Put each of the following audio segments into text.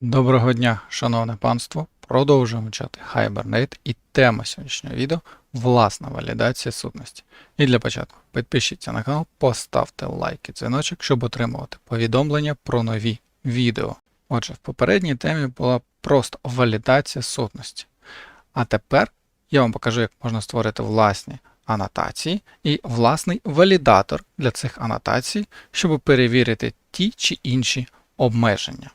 Доброго дня, шановне панство. Продовжуємо вчати Hibernate і тема сьогоднішнього відео власна валідація сутності. І для початку підпишіться на канал, поставте лайк і дзвіночок, щоб отримувати повідомлення про нові відео. Отже, в попередній темі була просто валідація сутності. А тепер я вам покажу, як можна створити власні анотації і власний валідатор для цих анотацій, щоб перевірити ті чи інші обмеження.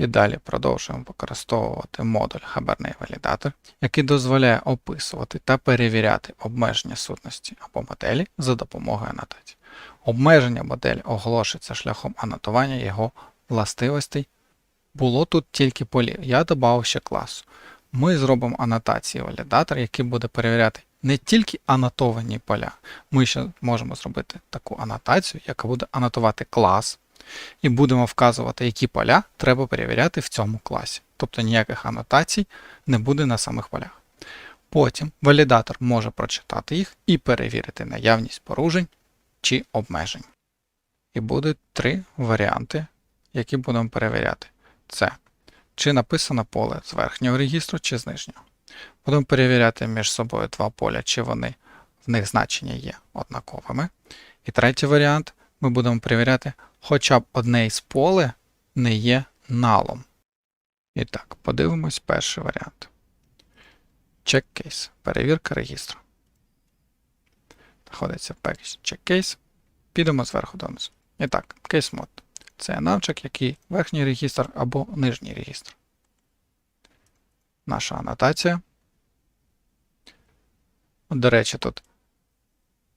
І далі продовжуємо використовувати модуль Hibernate Validator, який дозволяє описувати та перевіряти обмеження сутності або моделі за допомогою анотацій. Обмеження моделі оголошується шляхом анотування його властивостей. Було тут тільки полі. Я додав ще класу. Ми зробимо анотації валідатор, який буде перевіряти не тільки анотовані поля. Ми ще можемо зробити таку анотацію, яка буде анотувати клас, і будемо вказувати, які поля треба перевіряти в цьому класі. Тобто ніяких анотацій не буде на самих полях. Потім валідатор може прочитати їх і перевірити наявність порушень чи обмежень. І будуть три варіанти, які будемо перевіряти. Це чи написано поле з верхнього регістру, чи з нижнього. Будемо перевіряти між собою два поля, чи вони в них значення є однаковими. І третій варіант ми будемо перевіряти, хоча б одне із поле не є налом. І так, подивимось перший варіант. Check case. Перевірка регістру. Знаходиться package check case. Підемо зверху донизу. І так, case mode. Це навчик, який верхній регістр або нижній регістр. Наша анотація. До речі, тут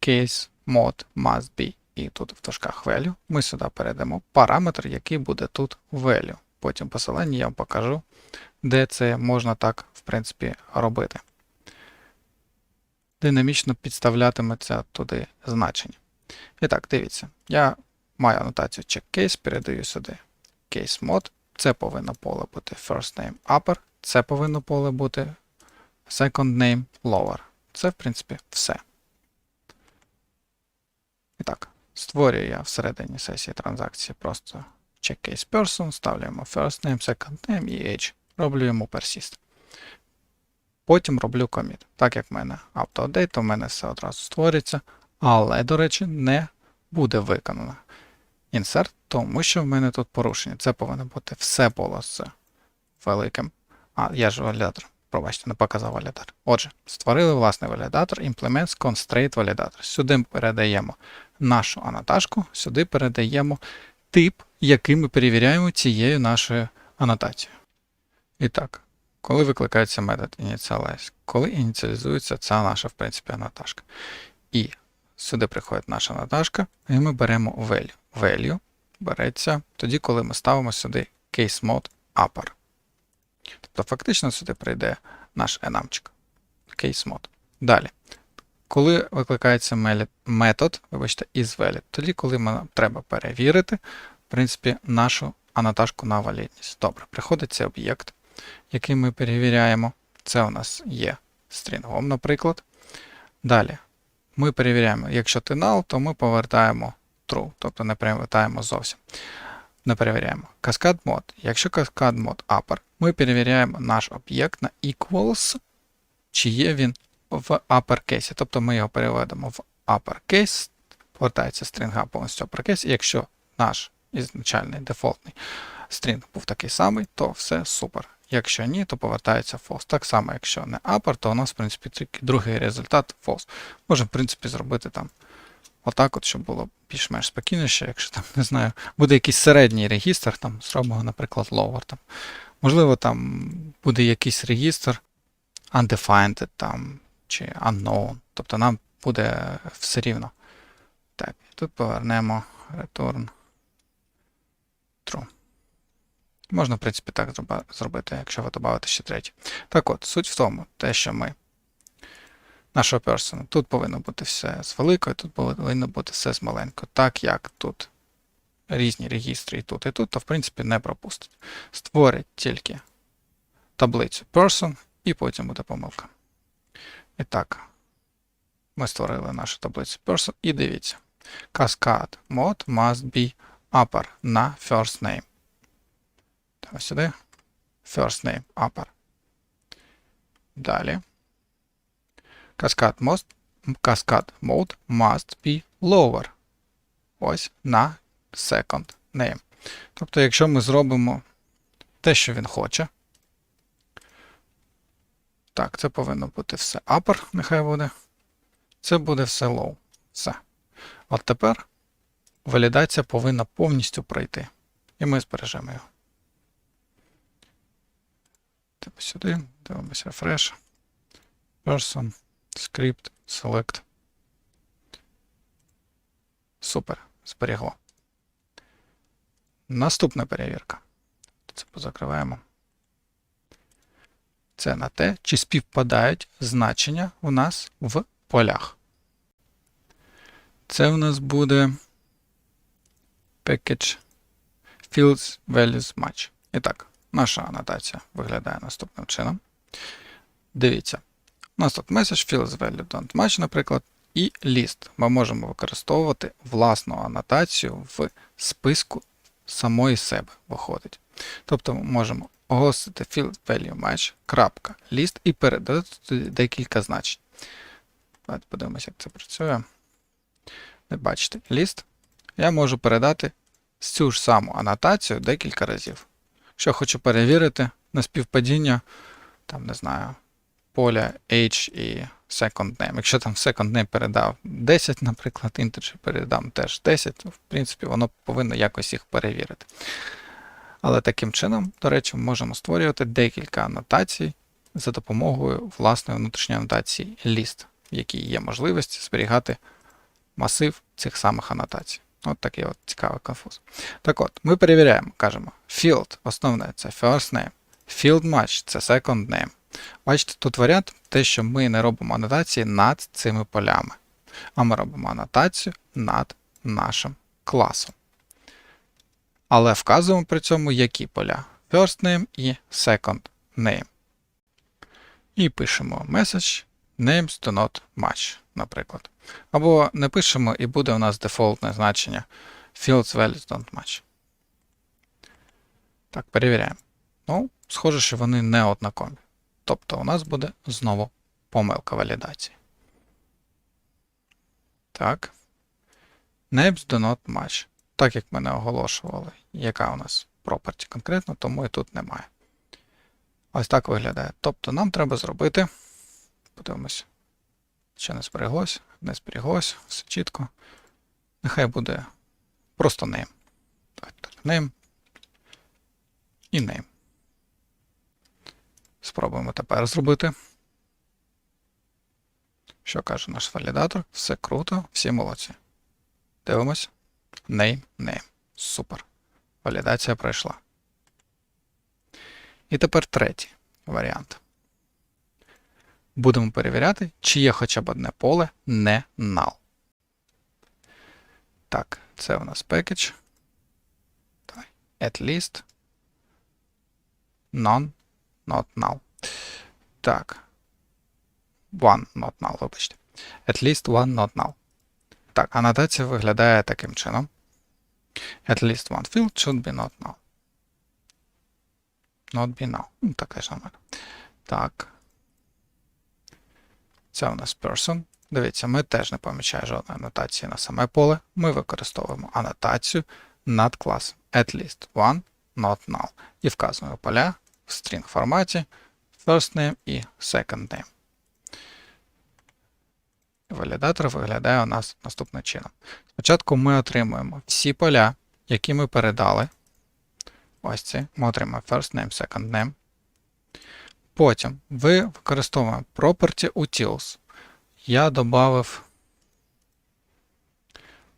case mode must be і тут в дужках value, ми сюди перейдемо параметр, який буде тут value. Потім посилання я вам покажу, де це можна так, в принципі, робити. Динамічно підставлятиметься туди значення. І так, дивіться, я маю анотацію checkCase, передаю сюди case mode. Це повинно поле бути first name upper, це повинно поле бути second name lower. Це, в принципі, все. І так, Створюю я всередині сесії транзакції просто check case person, ставлюємо first name, second name і age. Роблю йому persist. Потім роблю commit. Так як в мене auto-update, то в мене все одразу створиться, але, до речі, не буде виконано. Insert, тому що в мене тут порушення. Це повинно бути все поле з великим. А, я ж валідатор. Пробачте, не показав валідатор. Отже, створили власний валідатор, implements constraint validator. Сюди передаємо нашу анотажку, сюди передаємо тип, який ми перевіряємо цією нашою анотацією. І так, коли викликається метод initialize, коли ініціалізується ця наша, в принципі, анотажка. І сюди приходить наша анотажка, і ми беремо value. Value береться тоді, коли ми ставимо сюди case mode upper. Тобто, фактично сюди прийде наш enamчик. Case mode. Далі. Коли викликається метод, вибачте, isValid, тоді, коли нам треба перевірити, в принципі, нашу анотажку на валідність. Добре, приходить цей об'єкт, який ми перевіряємо. Це у нас є стрінгом, наприклад. Далі ми перевіряємо, якщо ти null, то ми повертаємо true, тобто не повертаємо зовсім. Не перевіряємо. Cascade mode. Якщо Cascade mode upper, ми перевіряємо наш об'єкт на equals, чи є він в uppercase. Тобто ми його переведемо в uppercase, повертається стрінга повністю uppercase, і якщо наш ізначальний дефолтний стрінг був такий самий, то все супер. Якщо ні, то повертається false. Так само, якщо не upper, то у нас, в принципі, тільки другий результат false. Можемо, в принципі, зробити там отак, от, щоб було більш-менш спокійніше, якщо там, не знаю, буде якийсь середній регістр, там, зробимо, наприклад, lower. Там. Можливо, там буде якийсь регістр undefined, там, чи unknown. Тобто нам буде все рівно. Так, тут повернемо return true. Можна, в принципі, так зробити, якщо ви додавите ще третє. Так от, суть в тому, те, що ми нашого персона, тут повинно бути все з великою, тут повинно бути все з маленькою. Так як тут різні регістри і тут, і тут, то в принципі не пропустить. Створить тільки таблицю person, і потім буде помилка. І так, ми створили нашу таблицю person і дивіться. Cascade mode must be upper на first name. Ось сюди. First name upper. Далі. Cascade must, cascade mode must be lower. Ось на second name. Тобто, якщо ми зробимо те, що він хоче. Так, це повинно бути все upper, нехай буде. Це буде все low. Все. От тепер валідація повинна повністю пройти. І ми збережемо його. Типу сюди, дивимося refresh. Person, script, select. Супер. Зберігло. Наступна перевірка. Це позакриваємо. Це на те, чи співпадають значення у нас в полях. Це у нас буде package fields values match. І так, наша анотація виглядає наступним чином. Дивіться, у нас тут message fields value don't match, наприклад, і list. Ми можемо використовувати власну анотацію в списку самої себе виходить. Тобто ми можемо оголосити field value match, крапка, list і передати туди декілька значень. Давайте подивимося, як це працює. Ви бачите, list. Я можу передати цю ж саму анотацію декілька разів. Якщо хочу перевірити на співпадіння, там, не знаю, поля H і second name. Якщо там second name передав 10, наприклад, integer передам теж 10, то в принципі воно повинно якось їх перевірити. Але таким чином, до речі, ми можемо створювати декілька анотацій за допомогою власної внутрішньої анотації list, в якій є можливість зберігати масив цих самих анотацій. От такий от цікавий конфуз. Так от, ми перевіряємо, кажемо, field, основне це first name, field match це second name. Бачите, тут варіант те, що ми не робимо анотації над цими полями, а ми робимо анотацію над нашим класом. Але вказуємо при цьому які поля: first name і second name. І пишемо message names do not match, наприклад. Або не пишемо, і буде у нас дефолтне значення fields values don't match. Так, перевіряємо. Ну, схоже, що вони не однакові. Тобто у нас буде знову помилка валідації. Так. Names do not match. Так як ми не оголошували, яка у нас property конкретно, тому і тут немає. Ось так виглядає. Тобто нам треба зробити. Подивимось, що не збереглось, не зберіглось, все чітко. Нехай буде просто name. Так, name і name. Спробуємо тепер зробити. Що каже наш валідатор? Все круто, всі молодці. Дивимось. Name, name. Супер. Валідація пройшла. І тепер третій варіант. Будемо перевіряти, чи є хоча б одне поле не null. Так, це у нас package. At least. None not null. Так. One not null, вибачте. At least one not null. Так, анотація виглядає таким чином. At least one field should be not null. Not be null. Ну, таке нормально. Так. Це у нас person. Дивіться, ми теж не помічаємо жодної анотації на саме поле. Ми використовуємо анотацію над класом at least one not null. І вказуємо поля в string форматі first name і second name. Валідатор виглядає у нас наступним чином. Спочатку ми отримуємо всі поля, які ми передали. Ось ці. Ми отримаємо first name, second name. Потім ви використовуємо property utils. Я додав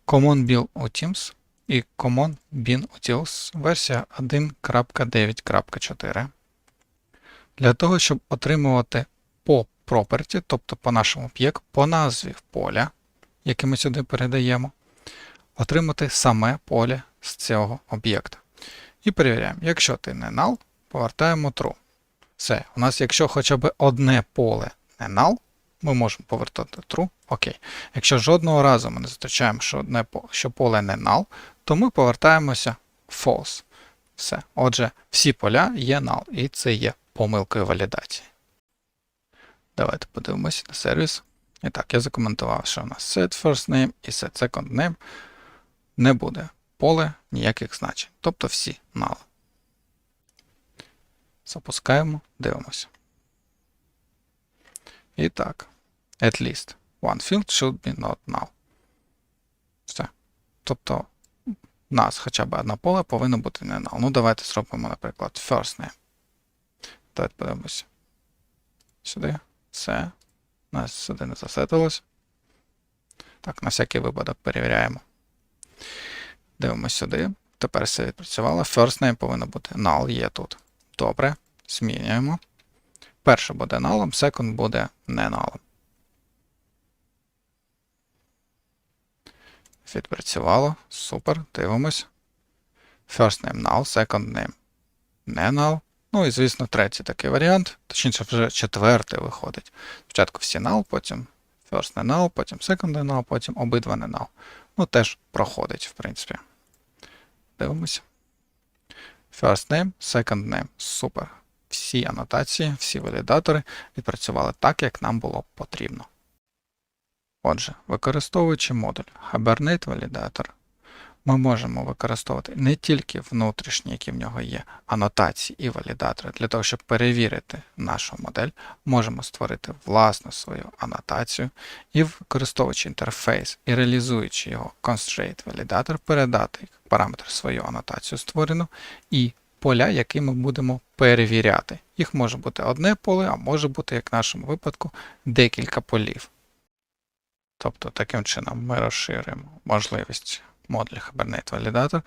common bill utils і common bin utils версія 1.9.4. Для того, щоб отримувати по property, тобто по нашому об'єкту, по назві поля, яке ми сюди передаємо, отримати саме поле з цього об'єкта. І перевіряємо, якщо ти не null, повертаємо true. Все, у нас, якщо хоча б одне поле не null, ми можемо повертати true. Окей. Якщо жодного разу ми не зустрічаємо, що, одне, що поле не null, то ми повертаємося false. Все. Отже, всі поля є null, і це є помилкою валідації. Давайте подивимося на сервіс. І так, я закоментував, що у нас set first name і set second name не буде поле ніяких значень. Тобто всі null. Запускаємо, дивимося. І так, at least one field should be not null. Все. Тобто, у нас хоча б одне поле повинно бути не null. Ну, давайте зробимо, наприклад, first name. Давайте подивимося. Сюди. Все. У нас сюди не засетилось. Так, на всякий випадок перевіряємо. Дивимося сюди. Тепер все відпрацювало. First name повинно бути null, є тут. Добре. Змінюємо. Перше буде null, second буде не null. Відпрацювало. Супер. Дивимось. First name null, second name не null. Ну і, звісно, третій такий варіант. Точніше, вже четвертий виходить. Спочатку всі null, потім first null, потім second null, потім обидва не null. Ну, теж проходить, в принципі. Дивимося. First name, second name. Супер. Всі анотації, всі валідатори відпрацювали так, як нам було потрібно. Отже, використовуючи модуль Hibernate Validator, ми можемо використовувати не тільки внутрішні, які в нього є, анотації і валідатори. Для того, щоб перевірити нашу модель, можемо створити власну свою анотацію і, використовуючи інтерфейс і реалізуючи його constraint валідатор, передати параметр свою анотацію створену і поля, які ми будемо перевіряти. Їх може бути одне поле, а може бути, як в нашому випадку, декілька полів. Тобто, таким чином ми розширюємо можливість модуль Hibernate Validator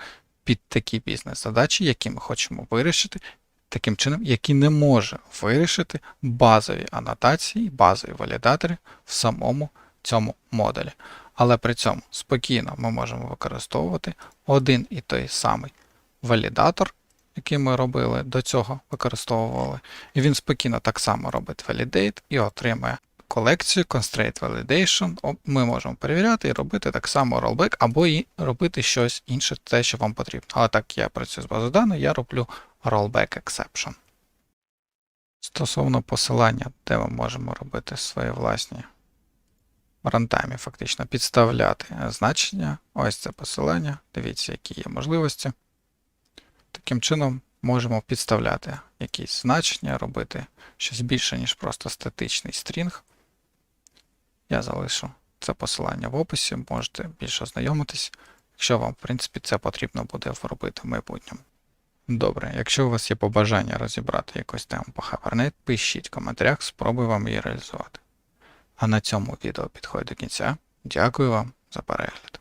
під такі бізнес-задачі, які ми хочемо вирішити, таким чином, які не може вирішити базові анотації, базові валідатори в самому цьому модулі. Але при цьому спокійно ми можемо використовувати один і той самий валідатор, який ми робили до цього, використовували, і він спокійно так само робить validate і отримає колекцію Constraint Validation. Ми можемо перевіряти і робити так само rollback, або і робити щось інше, те, що вам потрібно. Але так я працюю з базою даних, я роблю rollback exception. Стосовно посилання, де ми можемо робити свої власні рантаймі, фактично підставляти значення. Ось це посилання. Дивіться, які є можливості. Таким чином можемо підставляти якісь значення, робити щось більше, ніж просто статичний стрінг. Я залишу це посилання в описі, можете більше ознайомитись, якщо вам, в принципі, це потрібно буде робити в майбутньому. Добре, якщо у вас є побажання розібрати якусь тему по Hibernate, пишіть в коментарях, спробую вам її реалізувати. А на цьому відео підходить до кінця. Дякую вам за перегляд.